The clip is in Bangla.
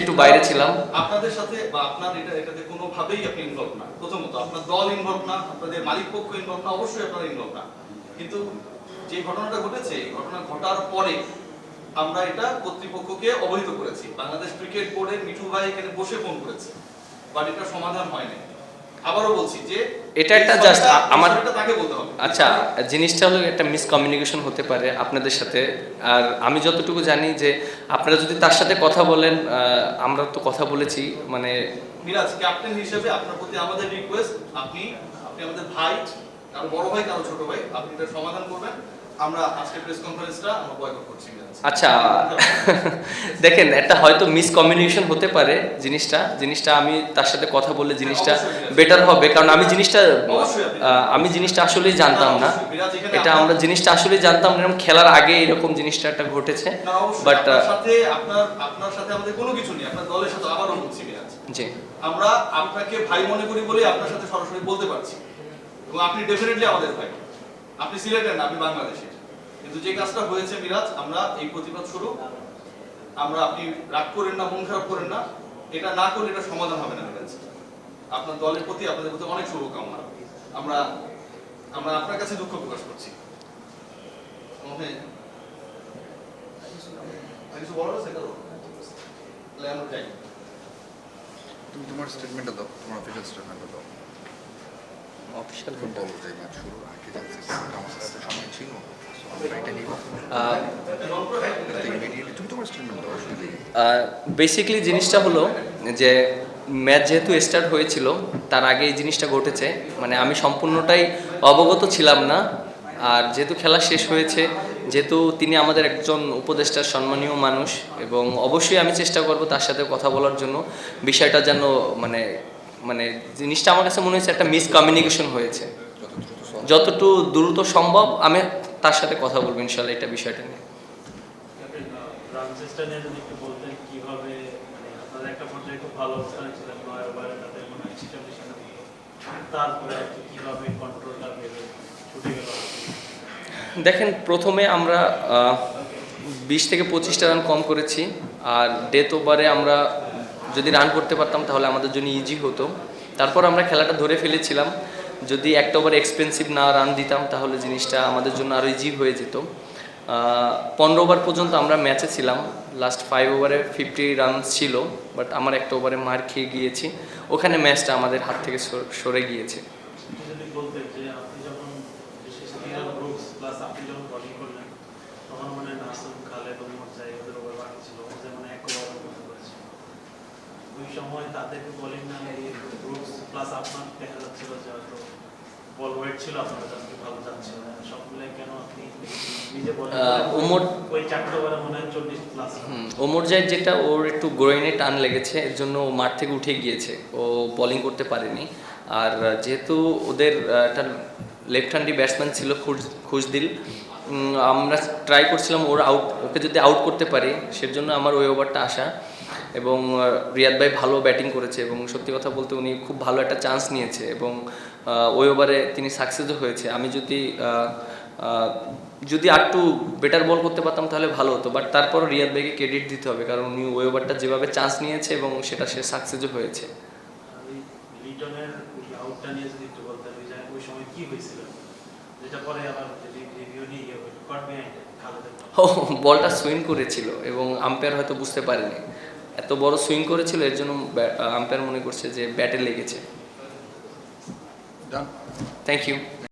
একটু বাইরে ছিলাম। আপনাদের সাথে বা আপনার এটা এটাতে আপনি ইনভলভ না। প্রথমত, আপনার দল ইনভলভ না, আপনাদের মালিক পক্ষ ইনভলভ না, অবশ্যই ইনভলভ না। কিন্তু যে ঘটনাটা ঘটেছে ঘটনা ঘটার পরে আমরা এটা কর্তৃপক্ষকে অবহিত করেছি। বাংলাদেশ ক্রিকেট বোর্ডের মিঠু ভাই এখানে বসে ফোন করেছে। বাট এটা সমাধান হয়নি। আবারও বলছি যে এটা একটা জাস্ট আমার- আচ্ছা জিনিসটা হলো একটা মিসকমিউনিকেশন হতে পারে আপনাদের সাথে। আর আমি যতটুকু জানি যে আপনারা যদি তার সাথে কথা বলেন আমরা তো কথা বলেছি মানে মিরাজ ক্যাপ্টেন হিসেবে আপনার প্রতি আমাদের রিকোয়েস্ট আপনি আপনি আমাদের ভাই কারও বড় ভাই কারও ছোট ভাই আপনি এটা সমাধান করবেন। আমরা আজকে প্রেস কনফারেন্সটা আমরা বয়কট করছি আচ্ছা দেখেন একটা হয়তো মিসকমিউনিকেশন হতে পারে জিনিসটা। জিনিসটা আমি তার সাথে কথা বললে জিনিসটা বেটার হবে। কারণ আমি জিনিসটা আমি জিনিসটা আসলেই জানতাম না। এটা আমরা জিনিসটা আসলেই জানতাম না। এরকম খেলার আগে এরকম জিনিসটা একটা ঘটেছে। বাট সাথে আপনার আপনার সাথে আমাদের কোনো কিছু নেই। আপনার দলের সাথে আবারও বলছি জি। আমরা আপনাকে ভাই মনে করি বলে আপনার সাথে সরাসরি বলতে পারছি। এবং আপনি ডেফিনেটলি আমাদের ভাই। আপনি সিলেটের না, আপনি বাংলাদেশের। কিন্তু যে কাজটা হয়েছে মিরাজ, আমরা এই প্রতিবাদ স্বরূপ আমরা আপনি রাগ করেন না, মন খারাপ করেন না। এটা না করলে এটা সমাধান হবে না, মিরাজ। আপনার দলের প্রতি আপনাদের প্রতি অনেক শুভকামনা। আমরা আমরা আপনার কাছে দুঃখ প্রকাশ করছি। কিছু তুমি তোমার স্টেটমেন্টটা দাও, তোমার অফিসিয়াল স্টেটমেন্টটা দাও। অফিসিয়াল যে ম্যাচ আগে সাথে সময় ছিল বেসিক্যালি জিনিসটা হলো যে ম্যাচ যেহেতু স্টার্ট হয়েছিল তার আগে এই জিনিসটা ঘটেছে। মানে আমি সম্পূর্ণটাই অবগত ছিলাম না। আর যেহেতু খেলা শেষ হয়েছে যেহেতু তিনি আমাদের একজন উপদেষ্টার সম্মানীয় মানুষ এবং অবশ্যই আমি চেষ্টা করব তার সাথে কথা বলার জন্য। বিষয়টা যেন মানে মানে জিনিসটা আমার কাছে মনে হয়েছে একটা মিসকমিউনিকেশন হয়েছে। যতটুকু দ্রুত সম্ভব আমি তার সাথে কথা বলব ইনশাল্লাহ এটা বিষয়টা নিয়ে। মানে দেখেন প্রথমে আমরা বিশ থেকে পঁচিশটা রান কম করেছি আর ডেথ ওভারে আমরা যদি রান করতে পারতাম, তাহলে আমাদের জন্য ইজি হতো। তারপর আমরা খেলাটা ধরে ফেলেছিলাম। যদি একটা ওভার এক্সপেন্সিভ না রান দিতাম, তাহলে জিনিসটা আমাদের জন্য আরও ইজি হয়ে যেত। পনেরো ওভার পর্যন্ত আমরা ম্যাচে ছিলাম। লাস্ট ফাইভ ওভারে ফিফটি রান ছিল বাট আমার একটা ওভারে মার খেয়ে গিয়েছি। ওখানে ম্যাচটা আমাদের হাত থেকে সর- গিয়েছে। আপনি যখন করলেন, তখন নাসুম ওমর জাই ওদের ওভার বাকি ছিল ওদের মানে এক ওভার করতে করেছিল ওই সময় তাদেরকে বলিং না দিয়ে ব্রুকস প্লাস আপনার দেখা যাচ্ছিল যে হয়তো বল ওয়েট ছিল আপনার কাছে ভালো যাচ্ছিল না। সব মিলে কেন আপনি নিজে বলেন? ওমর ওই চারটে ওভারে মনে হয় চল্লিশ প্লাস ওমর জাহিদ যেটা ওর একটু গ্রোইনে টান লেগেছে এর জন্য ও মাঠ থেকে উঠে গিয়েছে। ও বোলিং করতে পারেনি। আর যেহেতু ওদের একটা লেফট হ্যান্ডি ব্যাটসম্যান ছিল খুশ- খুশদিল আমরা ট্রাই করছিলাম ওর আউট ওকে যদি আউট করতে পারি সেজন্য আমার ওই ওভারটা আসা। এবং রিয়াদ ভাই ভালো ব্যাটিং করেছে এবং সত্যি কথা বলতে উনি খুব ভালো একটা চান্স নিয়েছে এবং ওই ওভারে তিনি সাকসেসও হয়েছে। আমি যদি যদি আরটু বেটার বল করতে পারতাম তাহলে ভালো হতো। বাট তারপর রিয়াদ ভাইকে ক্রেডিট দিতে হবে কারণ উনি ওই ওভারটা যেভাবে চান্স নিয়েছে এবং সেটা সে সাকসেসও হয়েছে। বলটা সুইং করেছিল এবং আম্পায়ার হয়তো বুঝতে পারেনি। এত বড় সুইং করেছিল এর জন্য আম্পায়ার মনে করছে যে ব্যাটে লেগেছে। Thank you